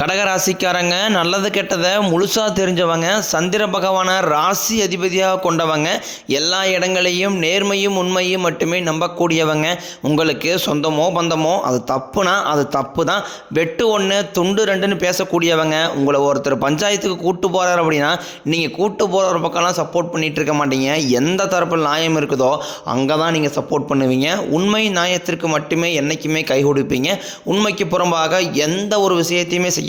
கடகராசிக்காரங்க நல்லது கெட்டதை முழுசாக தெரிஞ்சவங்க சந்திர பகவானை ராசி அதிபதியாக கொண்டவங்க எல்லா இடங்களையும் நேர்மையும் உண்மையும் மட்டுமே நம்பக்கூடியவங்க. உங்களுக்கு சொந்தமோ பந்தமோ அது தப்புனா அது தப்பு தான் வெட்டு ஒன்று துண்டு ரெண்டுன்னு பேசக்கூடியவங்க உங்களை ஒருத்தர் பஞ்சாயத்துக்கு கூட்டு போகிறார் அப்படின்னா நீங்கள் கூட்டு போகிற ஒரு பக்கம்லாம் சப்போர்ட் பண்ணிகிட்டு இருக்க மாட்டீங்க. எந்த தரப்பில் நியாயம் இருக்குதோ அங்கே தான் நீங்கள் சப்போர்ட் பண்ணுவீங்க. உண்மை நியாயத்திற்கு மட்டுமே என்றைக்குமே கை கொடுப்பீங்க. உண்மைக்கு புறம்பாக எந்த ஒரு விஷயத்தையுமே செய்ய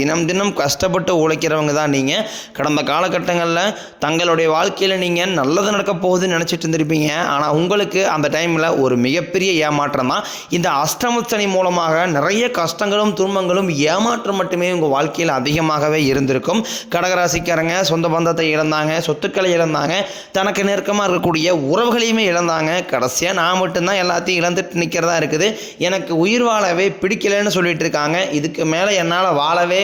தினம் தினம் கஷ்டப்பட்டு உழைக்கிறவங்க தான் நீங்கள் கடந்த காலகட்டங்களில் தங்களுடைய வாழ்க்கையில் நீங்கள் நல்லது நடக்க போகுதுன்னு நினச்சிட்டு இருந்திருப்பீங்க. ஆனால் உங்களுக்கு அந்த டைமில் ஒரு மிகப்பெரிய ஏமாற்றம் தான். இந்த அஷ்டமத்தனி மூலமாக நிறைய கஷ்டங்களும் துன்பங்களும் ஏமாற்றம் மட்டுமே உங்கள் வாழ்க்கையில் அதிகமாகவே இருந்திருக்கும். கடகராசிக்காரங்க சொந்த பந்தத்தை இழந்தாங்க சொத்துக்களை இழந்தாங்க தனக்கு நெருக்கமாக இருக்கக்கூடிய உறவுகளையுமே இழந்தாங்க. கடைசியாக நான் மட்டும்தான் எல்லாத்தையும் இழந்துட்டு நிற்கிறதா இருக்குது. எனக்கு உயிர் வாழவே பிடிக்கலைன்னு சொல்லிட்டு இருக்காங்க. இதுக்கு மேலே என்னால் வாழவே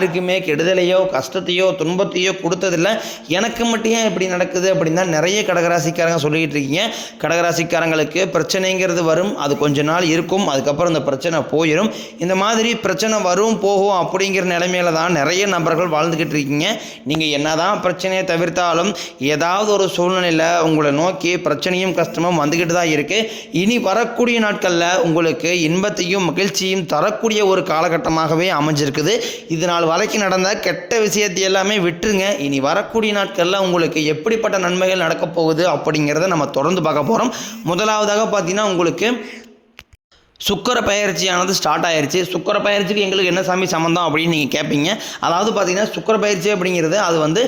யாருக்குமே கெடுதலையோ கஷ்டத்தையோ துன்பத்தையோ கொடுத்ததில்லை. எனக்கு மட்டும் ஏன் இப்படி நடக்குது அப்படின்னு நிறைய கடகராசிக்காரங்க சொல்லிக்கிட்டு இருக்கீங்க. கடகராசிக்காரங்களுக்கு பிரச்சனைங்கிறது வரும் அது கொஞ்ச நாள் இருக்கும் அதுக்கப்புறம் இந்த பிரச்சனை போயிடும் இந்த மாதிரி பிரச்சனை வரும் போகும் அப்படிங்கிற நிலைமையில தான் நிறைய நபர்கள் வாழ்ந்துக்கிட்டு இருக்கீங்க. நீங்கள் என்னதான் பிரச்சனையை தவிர்த்தாலும் ஏதாவது ஒரு சூழ்நிலையில் உங்களை நோக்கி பிரச்சனையும் கஷ்டமும் வந்துக்கிட்டு தான் இருக்குது இனி வரக்கூடிய நாட்களில் உங்களுக்கு இன்பத்தையும் மகிழ்ச்சியும் தரக்கூடிய ஒரு காலகட்டமாகவே அமைஞ்சிருக்குது. இதனால் வரைக்கும் நடந்த கெட்ட விஷயத்தை எல்லாமே விட்டுருங்க. இனி வரக்கூடிய நாட்களில் உங்களுக்கு எப்படிப்பட்ட நன்மைகள் நடக்கப் போகுது அப்படிங்கிறத நம்ம தொடர்ந்து பார்க்க போகிறோம் முதலாவதாக பார்த்தீங்கன்னா உங்களுக்கு சுக்கர பயிற்சியானது ஸ்டார்ட் ஆயிடுச்சு சுக்கர பயிற்சிக்கு எங்களுக்கு என்ன சாமி சம்மந்தம் அப்படின்னு நீங்கள் கேட்பீங்க அதாவது பார்த்தீங்கன்னா சுக்கர பயிற்சி அப்படிங்கிறது அது வந்து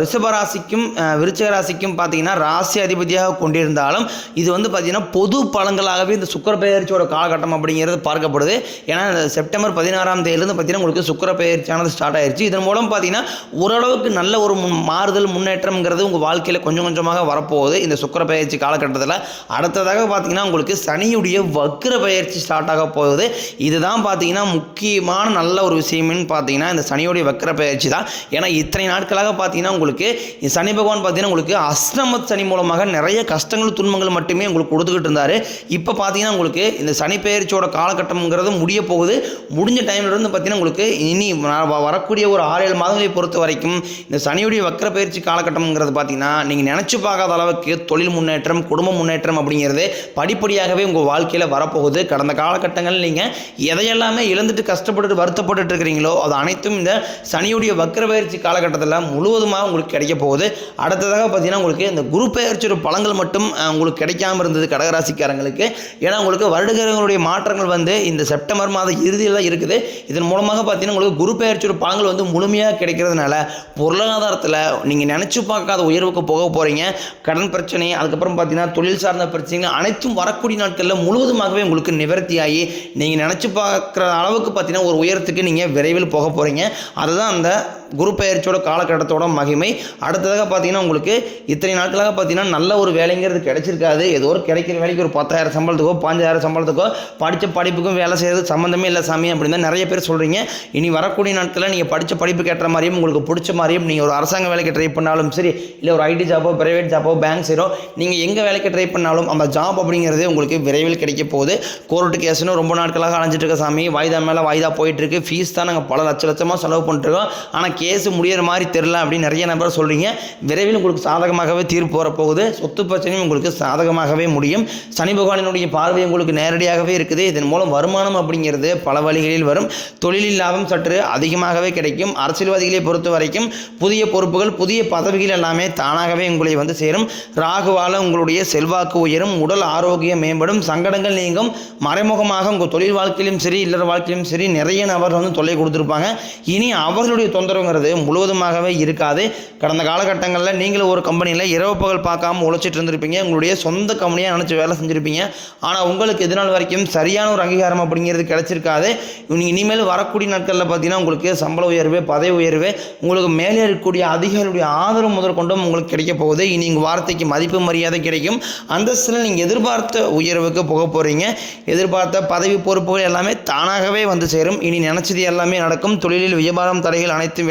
ரிஷபராசிக்கும் சு- ராசிக்கும் ராசிக்கும் பார்த்தீங்கன்னா ராசி அதிபதியாக கொண்டிருந்தாலும் இது வந்து பார்த்தீங்கன்னா பொது பலன்களாகவே இந்த சுக்கர பயிற்சியோட காலகட்டம் அப்படிங்கிறது பார்க்கப்படுது. ஏன்னா இந்த செப்டம்பர் பதினாறாம் தேதியிலேருந்து பார்த்தீங்கன்னா உங்களுக்கு சுக்கர பயிற்சியானது ஸ்டார்ட் ஆயிடுச்சு இதன் மூலம் பார்த்தீங்கன்னா ஓரளவுக்கு நல்ல ஒரு முன் மாறுதல் முன்னேற்றம்ங்கிறது உங்கள் வாழ்க்கையில் கொஞ்சம் கொஞ்சமாக வரப்போகுது. இந்த சுக்கர பயிற்சி காலகட்டத்தில். அடுத்ததாக பார்த்தீங்கன்னா உங்களுக்கு சனியுடைய வக்ர பயிற்சி ஸ்டார்ட் ஆக போகுது. இதுதான் பார்த்தீங்கன்னா முக்கியமான நல்ல ஒரு விஷயம்னு பார்த்தீங்கன்னா இந்த சனியோடைய வக்ர பயிற்சி தான். ஏன்னா இத்தனை நாட்களாக பார்த்தீங்கன்னா உங்களுக்கு இந்த சனி பகவான் பார்த்தீங்கன்னா உங்களுக்கு அஸ்தமத் சனி மூலமாக நிறைய கஷ்டங்கள் துன்பங்கள் மட்டுமே உங்களுக்கு கொடுத்துக்கிட்டு இருந்தார். இப்போ பார்த்தீங்கன்னா உங்களுக்கு இந்த சனி பயிற்சியோட காலகட்டம்ங்கிறது முடிய போகுது. முடிஞ்ச டைம்ல இருந்து பார்த்தீங்கன்னா உங்களுக்கு இனி வரக்கூடிய ஒரு ஆறு ஏழு மாதங்களை பொறுத்த வரைக்கும் இந்த சனியுடைய வக்ர பயிற்சி காலகட்டம்ங்கிறது பார்த்தீங்கன்னா நீங்கள் நினச்சி பார்க்காத அளவுக்கு தொழில் முன்னேற்றம் குடும்ப முன்னேற்றம் அப்படிங்கிறது படிப்படியாகவே உங்கள் வாழ்க்கையில் வரப்போ வரப்போகுது. கடந்த காலகட்டங்களில் நீங்கள் எதையெல்லாமே இழந்துட்டு கஷ்டப்பட்டுட்டு வருத்தப்பட்டுட்டு இருக்கிறீங்களோ அது அனைத்தும் இந்த சனியுடைய வக்ர பயிற்சி காலகட்டத்தில் முழுவதுமாக உங்களுக்கு கிடைக்க போகுது. அடுத்ததாக பார்த்தீங்கன்னா உங்களுக்கு இந்த குரு பெயர்ச்சியோட பழங்கள் மட்டும் உங்களுக்கு கிடைக்காம இருந்தது கடகராசிக்காரங்களுக்கு. ஏன்னா உங்களுக்கு வருடகிரகங்களுடைய மாற்றங்கள் வந்து இந்த செப்டம்பர் மாத இறுதியில் தான் இருக்குது. இதன் மூலமாக பார்த்தீங்கன்னா உங்களுக்கு குரு பயிற்சியோட பழங்கள் வந்து முழுமையாக கிடைக்கிறதுனால பொருளாதாரத்தில் நீங்கள் நினச்சி பார்க்காத உயர்வுக்கு போக போகிறீங்க கடன் பிரச்சனை அதுக்கப்புறம் பார்த்தீங்கன்னா தொழில் சார்ந்த பிரச்சனைகள் அனைத்தும் வரக்கூடிய நாட்களில் முழுவதுமாகவே உங்களுக்கு நிவர்த்தியாகி நீங்கள் நினச்சி பார்க்குற அளவுக்கு பார்த்தீங்கன்னா ஒரு உயரத்துக்கு நீங்கள் விரைவில் போக போகிறீங்க. அதுதான் அந்த குரு பயிற்சியோட காலகட்டத்தோட மகிமை. அடுத்ததாக பார்த்தீங்கன்னா உங்களுக்கு இத்தனை நாட்களாக பார்த்தீங்கன்னா நல்ல ஒரு வேலைங்கிறது கிடைச்சிருக்காது. ஏதோ ஒரு கிடைக்கிற வேலைக்கு ஒரு பத்தாயிரம் சம்பளத்துக்கோ பாஞ்சாயிரம் சம்பளத்துக்கோ படித்த படிப்புக்கும் வேலை செய்கிறது சம்மந்தமே இல்லை சாமி அப்படின்னு தான் நிறைய பேர் சொல்கிறீங்க இனி வரக்கூடிய நாட்களில் நீங்கள் படித்த படிப்புக்கு ஏற்ற மாதிரியும் உங்களுக்கு பிடிச்ச மாதிரியும் நீங்கள் ஒரு அரசாங்க வேலைக்கு ட்ரை பண்ணாலும் சரி இல்லை ஒரு ஐடி ஜாப்போ பிரைவேட் ஜாப்போ பேங்க் சீரோ நீங்கள் எங்கே வேலைக்கு ட்ரை பண்ணாலும் அந்த ஜாப் அப்படிங்கிறது உங்களுக்கு விரைவில் கிடைக்க போகுது. கோர்ட்டு கேஸ்னு ரொம்ப நாட்களாக அலைஞ்சிட்டு இருக்க சாமி. வாய்தா மேலே வாய்தா போயிட்டுருக்கு ஃபீஸ் தான் நாங்கள் பல லட்ச லட்சமாக செலவு பண்ணிட்டுருக்கோம் ஆனால் கேஸு முடியிற மாதிரி தெரில அப்படின்னு நிறைய நபர் சொல்கிறீங்க விரைவில் உங்களுக்கு சாதகமாகவே தீர்ப்பு வரப்போகுது சொத்து பிரச்சனையும் உங்களுக்கு சாதகமாகவே முடியும். சனி பகவானினுடைய பார்வை உங்களுக்கு நேரடியாகவே இருக்குது. இதன் மூலம் வருமானம் அப்படிங்கிறது பல வழிகளில் வரும். தொழிலில் லாபம் சற்று அதிகமாகவே கிடைக்கும். அரசியல்வாதிகளை பொறுத்த வரைக்கும் புதிய பொறுப்புகள் புதிய பதவிகள் எல்லாமே தானாகவே உங்களை வந்து சேரும். ராகுவால உங்களுடைய செல்வாக்கு உயரும். உடல் ஆரோக்கியம் மேம்படும். சங்கடங்கள் நீங்கும். மறைமுகமாக உங்கள் தொழில் வாழ்க்கையிலும் சரி இல்லற வாழ்க்கையிலும் சரி நிறைய நபர் வந்து தொல்லை கொடுத்துருப்பாங்க. இனி அவர்களுடைய தொந்தரவு தொந்தரவுங்கிறது முழுவதுமாகவே இருக்காது. கடந்த காலகட்டங்களில் நீங்களும் ஒரு கம்பெனியில் இரவு பகல் பார்க்காம உழைச்சிட்டு இருந்திருப்பீங்க. உங்களுடைய சொந்த கம்பெனியாக நினச்சி வேலை செஞ்சுருப்பீங்க. ஆனால் உங்களுக்கு இது நாள் வரைக்கும் சரியான ஒரு அங்கீகாரம் அப்படிங்கிறது கிடைச்சிருக்காது. இனிமேல் வரக்கூடிய நாட்களில் பார்த்தீங்கன்னா உங்களுக்கு சம்பள உயர்வு பதவி உயர்வு உங்களுக்கு மேலே இருக்கக்கூடிய அதிகாரியுடைய ஆதரவு முதல் கொண்டும் உங்களுக்கு கிடைக்க போகுது. இனி உங்கள் வார்த்தைக்கு மதிப்பு மரியாதை கிடைக்கும். அந்தஸ்தில் நீங்கள் எதிர்பார்த்த உயர்வுக்கு போக போகிறீங்க எதிர்பார்த்த பதவி பொறுப்புகள் எல்லாமே தானாகவே வந்து சேரும். இனி நினச்சது எல்லாமே நடக்கும். தொழிலில் வியாபாரம் தடைகள் அனைத்தும்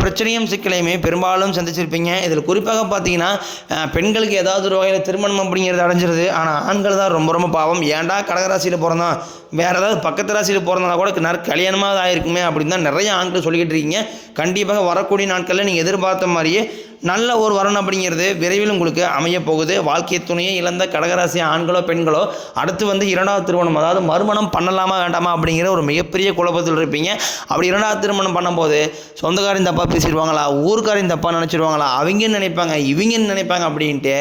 பிரச்சனையும் சிக்கலையுமே பெரும்பாலும் சந்திச்சிருப்பீங்க. இதில் குறிப்பாக பார்த்தீங்கன்னா பெண்களுக்கு ஏதாவது ஒரு வகையில் திருமணம் அப்படிங்கிறது அடைஞ்சிருது. ஆனால் ஆண்கள் தான் ரொம்ப ரொம்ப பாவம். ஏன்டா கடகராசியில் பிறந்தோம் வேறு ஏதாவது பக்கத்து ராசியில் பிறந்தனா கூட நற் கல்யாணமாக ஆயிருக்குமே அப்படின்னு தான் நிறைய ஆண்கள் சொல்லிக்கிட்டு இருக்கீங்க. கண்டிப்பாக வரக்கூடிய நாட்களில் நீங்கள் எதிர்பார்த்த மாதிரியே நல்ல ஒரு வரன் அப்படிங்கிறது விரைவில் உங்களுக்கு அமைய போகுது. வாழ்க்கை துணையை இழந்த கடகராசி ஆண்களோ பெண்களோ அடுத்து வந்து இரண்டாவது திருமணம் அதாவது மறுமணம் பண்ணலாமா வேண்டாமா அப்படிங்கிற ஒரு மிகப்பெரிய குழப்பத்தில் இருப்பீங்க. அப்படி இரண்டாவது திருமணம் பண்ணும்போது சொந்தக்காரையும் தப்பாக பேசிடுவாங்களா ஊருக்காரையும் தப்பாக நினச்சிடுவாங்களா அவங்கன்னு நினைப்பாங்க இவங்கன்னு நினைப்பாங்க அப்படின்ட்டு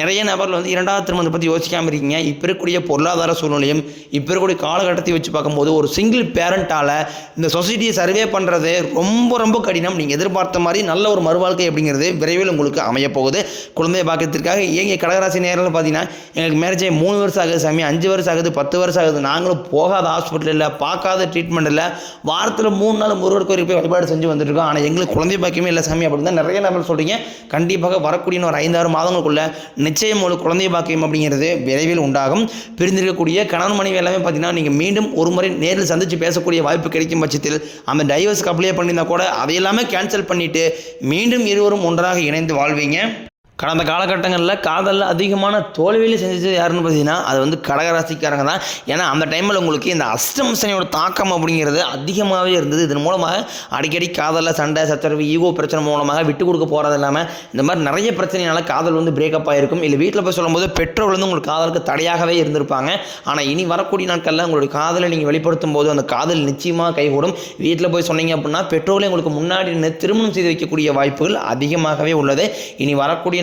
நிறைய நபர்கள் வந்து இரண்டாவது திருமணத்தை பற்றி யோசிக்காமல் இருக்கீங்க. இப்போ இருக்கக்கூடிய பொருளாதார சூழ்நிலையும் இப்போ இருக்கக்கூடிய காலகட்டத்தை வச்சு பார்க்கும்போது ஒரு சிங்கிள் பேரண்ட்டால் இந்த சொசைட்டியை சர்வே பண்ணுறது ரொம்ப ரொம்ப கடினம். நீங்கள் எதிர்பார்த்த மாதிரி நல்ல ஒரு மறுவாழ்க்கை அப்படிங்கிறது விரைவில் உங்களுக்கு அமையப்போகுது குழந்தை பாக்கியத்திற்காக ஏங்க கடகராசி நேரில் பார்த்தீங்கன்னா எங்களுக்கு மேரேஜ் ஆகி மூணு வருஷம் ஆகுது சாமி அஞ்சு வருஷம் ஆகுது பத்து வருஷம் ஆகுது. நாங்களும் போகாத ஹாஸ்பிட்டல் இல்லை பார்க்காத ட்ரீட்மெண்ட் இல்லை. வாரத்தில் மூணு நாள் முருகர் கோயிலுக்கு போய் வழிபாடு செஞ்சு வந்துருக்கோம் ஆனால் எங்களுக்கு குழந்தை பாக்கியமே இல்லை சாமி அப்படின்னு தான் நிறைய நபர் சொல்கிறீங்க கண்டிப்பாக வரக்கூடிய ஒரு ஐந்தாறு மாதங்களுக்குள்ள நிச்சயம் ஒரு குழந்தை பாக்கியம் அப்படிங்கிறது விரைவில் உண்டாகும். பிரிந்திருக்கக்கூடிய கணவன் மனைவி எல்லாமே பார்த்தீங்கன்னா நீங்கள் மீண்டும் ஒரு முறை நேரில் சந்தித்து பேசக்கூடிய வாய்ப்பு கிடைக்கும் பட்சத்தில் அந்த டைவர்ஸ்க்கு அப்ளை பண்ணியிருந்தால் கூட அதையெல்லாமே கேன்சல் பண்ணிவிட்டு மீண்டும் இருவரும் ஒன்றாக இணைந்து வாழ்வீங்க. கடந்த காலகட்டங்களில் காதலில் அதிகமான தோல்வியில் செஞ்சது யாருன்னு பார்த்தீங்கன்னா அது வந்து கடகராசிக்காரங்க தான். ஏன்னா அந்த டைமில் உங்களுக்கு இந்த அஷ்டம சனியோட தாக்கம் அப்படிங்கிறது அதிகமாகவே இருந்தது. இதன் மூலமாக அடிக்கடி காதலில் சண்டை சச்சரவு ஈகோ பிரச்சனை மூலமாக விட்டு கொடுக்க போகிறது இல்லாமல் இந்த மாதிரி நிறைய பிரச்சனைனால காதல் வந்து பிரேக்கப் ஆகிருக்கும் இல்லை வீட்டில் போய் சொல்லும்போது பெற்றோர் வந்து உங்களுக்கு காதலுக்கு தடையாகவே இருந்திருப்பாங்க. ஆனால் இனி வரக்கூடிய நாட்களில் உங்களுடைய காதலை நீங்கள் வெளிப்படுத்தும் போது அந்த காதல் நிச்சயமாக கைகூடும். வீட்டில் போய் சொன்னீங்க அப்படின்னா பெற்றோர்களை உங்களுக்கு முன்னாடி திருமணம் செய்து வைக்கக்கூடிய வாய்ப்புகள் அதிகமாகவே உள்ளது. இனி வரக்கூடிய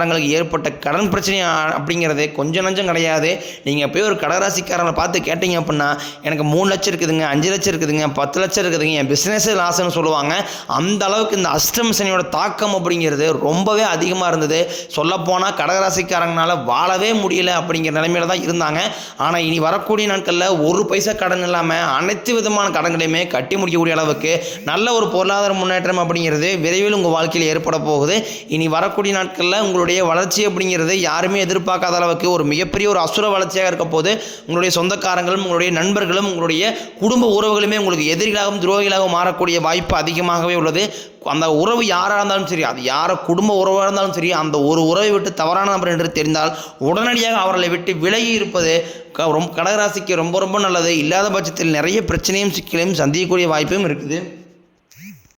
கடகராசிக்காரங்களுக்கு ஏற்பட்ட கடன் பிரச்சனை அப்படிங்கிறது கொஞ்சம் நஞ்சம் கிடையாது. நீங்கள் போய் ஒரு கடகராசிக்காரங்களை பார்த்து கேட்டீங்க அப்படின்னா எனக்கு மூணு லட்சம் இருக்குதுங்க அஞ்சு லட்சம் இருக்குதுங்க பத்து லட்சம் இருக்குதுங்க என் பிஸ்னஸே லாஸ்ன்னு சொல்லுவாங்க. அந்த அளவுக்கு இந்த அஷ்டம சனியோட தாக்கம் அப்படிங்கிறது ரொம்பவே அதிகமாக இருந்தது. சொல்லப்போனால் கடகராசிக்காரங்களால வாழவே முடியல அப்படிங்கிற நிலைமையில தான் இருந்தாங்க. ஆனால் இனி வரக்கூடிய நாட்களில் ஒரு பைசா கடன் இல்லாமல் அனைத்து விதமான கடன்களையுமே கட்டி முடிக்கக்கூடிய அளவுக்கு நல்ல ஒரு பொருளாதார முன்னேற்றம் அப்படிங்கிறது விரைவில் உங்கள் வாழ்க்கையில் ஏற்பட போகுது. இனி வரக்கூடிய நாட்களில் உங்களுடைய உங்களுடைய வளர்ச்சி அப்படிங்கிறது யாருமே எதிர்பார்க்காத அளவுக்கு ஒரு மிகப்பெரிய ஒரு அசுர வளர்ச்சியாக இருக்க போது உங்களுடைய சொந்தக்காரங்களும் உங்களுடைய நண்பர்களும் உங்களுடைய குடும்ப உறவுகளுமே உங்களுக்கு எதிரிகளாகவும் துரோகிகளாகவும் மாறக்கூடிய வாய்ப்பு அதிகமாகவே உள்ளது. அந்த உறவு யாராக இருந்தாலும் சரி அது யார குடும்ப உறவாக இருந்தாலும் சரி அந்த ஒரு உறவை விட்டு தவறான நபர் என்று தெரிந்தால் உடனடியாக அவர்களை விட்டு விலகி இருப்பது ரொம்ப கடகராசிக்கு ரொம்ப ரொம்ப நல்லது. இல்லாத பட்சத்தில் நிறைய பிரச்சனையும் சிக்கலையும் சந்திக்கக்கூடிய வாய்ப்பும் இருக்குது.